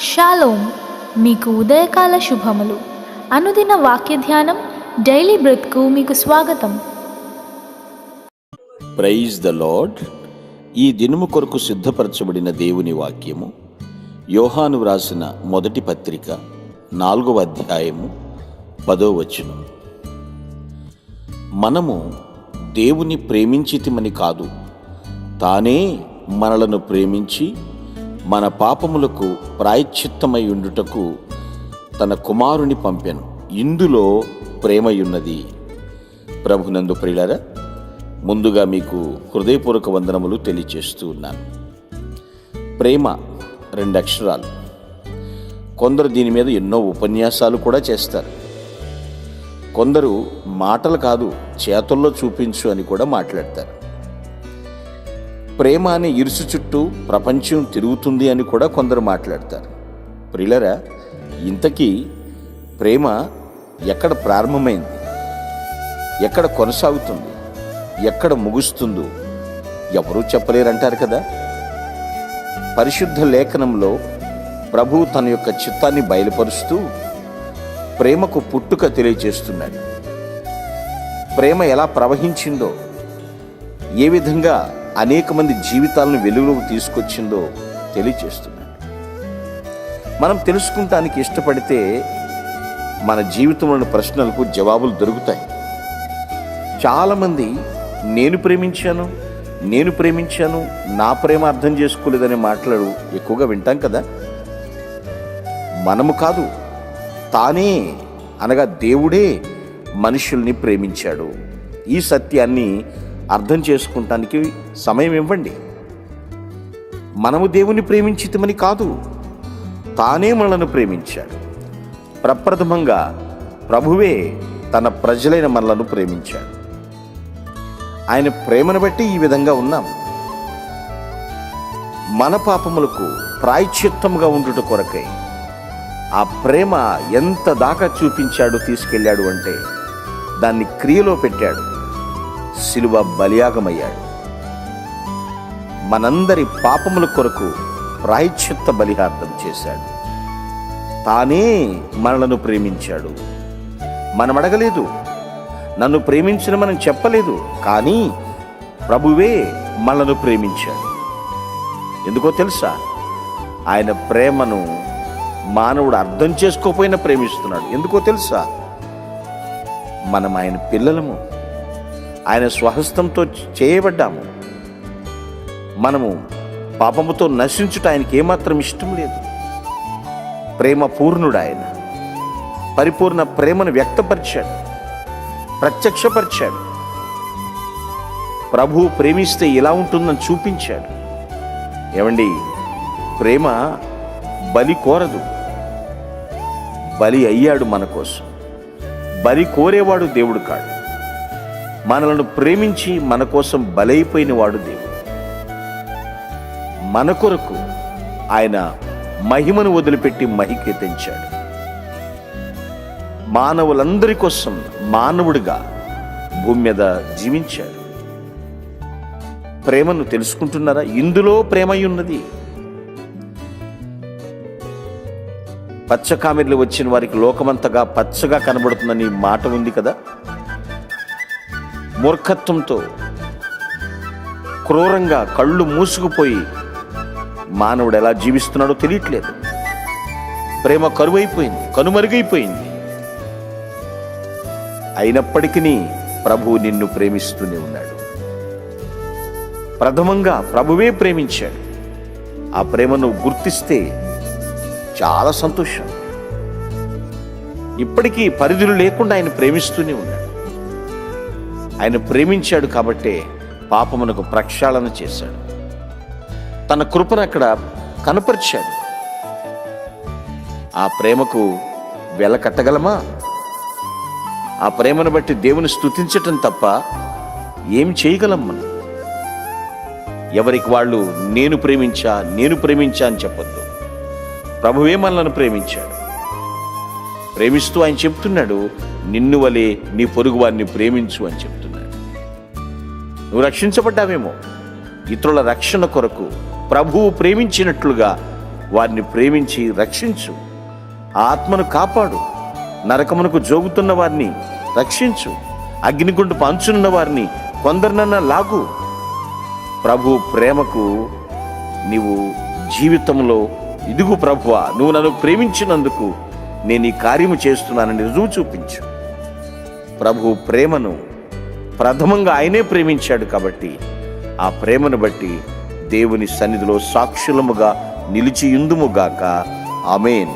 Shalom మీకు ఉదయకాల శుభములు. అనుదిన వాక్య ధ్యానం డైలీ బ్రెత్కు మీకు స్వాగతం. Praise the Lord. ఈ దినము కొరకు సిద్ధపరచబడిన దేవుని వాక్యము యోహాను వ్రాసిన మొదటి పత్రిక నాలుగవ అధ్యాయము పదో వచనం. మనము దేవుని ప్రేమించితిమని కాదు తానే మనలను ప్రేమించి మన పాపములకు ప్రాయశ్చిత్తమై ఉండుటకు తన కుమారుని పంపెను. ఇందులో ప్రేమయున్నది. ప్రభునందు ప్రియులరా ముందుగా మీకు హృదయపూర్వక వందనములు తెలియచేస్తూ ఉన్నాను. ప్రేమ రెండు అక్షరాలు. కొందరు దీని మీద ఎన్నో ఉపన్యాసాలు కూడా చేస్తారు. కొందరు మాటలు కాదు చేతుల్లో చూపించు అని కూడా మాట్లాడతారు. ప్రేమ అనే ఇరుసు చుట్టూ ప్రపంచం తిరుగుతుంది అని కూడా కొందరు మాట్లాడతారు. ప్రియులరా ఇంతకీ ప్రేమ ఎక్కడ ప్రారంభమైంది? ఎక్కడ కొనసాగుతుంది? ఎక్కడ ముగుస్తుందో ఎవరూ చెప్పలేరంటారు కదా? పరిశుద్ధ లేఖనంలో ప్రభు తన యొక్క చిత్తాన్ని బయలుపరుస్తూ ప్రేమకు పుట్టుక తెలియజేస్తున్నాడు. ప్రేమ ఎలా ప్రవహించిందో ఏ విధంగా అనేక మంది జీవితాలను వెలుగులోకి తీసుకొచ్చిందో తెలియచేస్తున్నాడు. మనం తెలుసుకుంటానికి ఇష్టపడితే మన జీవితంలోని ప్రశ్నలకు జవాబులు దొరుకుతాయి. చాలామంది నేను ప్రేమించాను నేను ప్రేమించాను నా ప్రేమ అర్థం చేసుకోలేదనే మాటలు ఎక్కువగా వింటాం కదా? మనము కాదు తానే అనగా దేవుడే మనుషుల్ని ప్రేమించాడు. ఈ సత్యాన్ని అర్థం చేసుకుంటానికి సమయం ఇవ్వండి. మనము దేవుని ప్రేమించితమని కాదు తానే మనలను ప్రేమించాడు. ప్రప్రథమంగా ప్రభువే తన ప్రజలైన మనలను ప్రేమించాడు. ఆయన ప్రేమను బట్టి ఈ విధంగా ఉన్నాం. మన పాపములకు ప్రాయశ్చిత్తముగా ఉండుట కొరకై ఆ ప్రేమ ఎంత దాకా చూపించాడు తీసుకెళ్ళాడు అంటే దాన్ని క్రియలో పెట్టాడు. శిలువ బలియాగమయ్యాడు. మనందరి పాపముల కొరకు ప్రాయశ్చిత్త బలిహార్థం చేశాడు. తానే మనలను ప్రేమించాడు. మనం అడగలేదు నన్ను ప్రేమించిన మనం చెప్పలేదు. కానీ ప్రభువే మనను ప్రేమించాడు. ఎందుకో తెలుసా? ఆయన ప్రేమను మానవుడు అర్థం చేసుకోపోయినా ప్రేమిస్తున్నాడు. ఎందుకో తెలుసా? మనం ఆయన పిల్లలము. ఆయన స్వహస్తంతో చేయబడ్డాము. మనము పాపముతో నశించుట ఆయనకి ఏమాత్రం ఇష్టం లేదు. ప్రేమ పూర్ణుడు ఆయన పరిపూర్ణ ప్రేమను వ్యక్తపరిచాడు ప్రత్యక్షపరిచాడు. ప్రభు ప్రేమిస్తే ఇలా ఉంటుందని చూపించాడు. ఏమండి ప్రేమ బలి కోరదు. బలి అయ్యాడు మన కోసం. బలి కోరేవాడు దేవుడు కాడు. మనలను ప్రేమించి మన కోసం బలైపోయిన వాడు దేవుడు. మన కొరకు ఆయన మహిమను వదిలిపెట్టి మహికే తెంచాడు. మానవులందరి కోసం మానవుడిగా భూమి మీద జీవించాడు. ప్రేమను తెలుసుకుంటున్నారా? ఇందులో ప్రేమై ఉన్నది పచ్చకామెర్లు వచ్చిన వారికి లోకమంతగా పచ్చగా కనబడుతుందని మాట ఉంది కదా? మూర్ఖత్వంతో క్రూరంగా కళ్ళు మూసుకుపోయి మానవుడు ఎలా జీవిస్తున్నాడో తెలియట్లేదు. ప్రేమ కరువైపోయింది కనుమరుగైపోయింది. అయినప్పటికీ ప్రభువు నిన్ను ప్రేమిస్తూనే ఉన్నాడు. ప్రథమంగా ప్రభువే ప్రేమించాడు. ఆ ప్రేమను గుర్తిస్తే చాలా సంతోషం. ఇప్పటికీ పరిధులు లేకుండా ఆయన ప్రేమిస్తూనే ఉన్నాడు. ఆయన ప్రేమించాడు కాబట్టే పాపమునకు ప్రక్షాళన చేశాడు. తన కృపను అక్కడ కనపరిచాడు. ఆ ప్రేమకు వెల కట్టగలమా? ఆ ప్రేమను బట్టి దేవుని స్థుతించటం తప్ప ఏం చేయగలం మనం? ఎవరికి వాళ్ళు నేను ప్రేమించా నేను ప్రేమించా అని చెప్పొద్దు. ప్రభువే మనల్ని ప్రేమించాడు. ప్రేమిస్తూ ఆయన చెప్తున్నాడు నిన్ను వలే నీ పొరుగు వారిని ప్రేమించు అని చెప్పి. నువ్వు రక్షించబడ్డావేమో. ఇతరుల రక్షణ కొరకు ప్రభువు ప్రేమించినట్లుగా వారిని ప్రేమించి రక్షించు. ఆత్మను కాపాడు. నరకమునకు జోగుతున్న వారిని రక్షించు. అగ్నిగుండు పంచునున్న వారిని కొందరినన్నా లాగు. ప్రభు ప్రేమకు నీవు జీవితంలో ఇదిగు ప్రభువ. నువ్వు నన్ను ప్రేమించినందుకు నేను ఈ కార్యము చేస్తున్నానని రుజువు చూపించు. ప్రభు ప్రేమను ప్రథమంగా ఆయనే ప్రేమించాడు కాబట్టి ఆ ప్రేమను బట్టి దేవుని సన్నిధిలో సాక్షులముగా నిలిచియుందుముగాక ఆమెన్.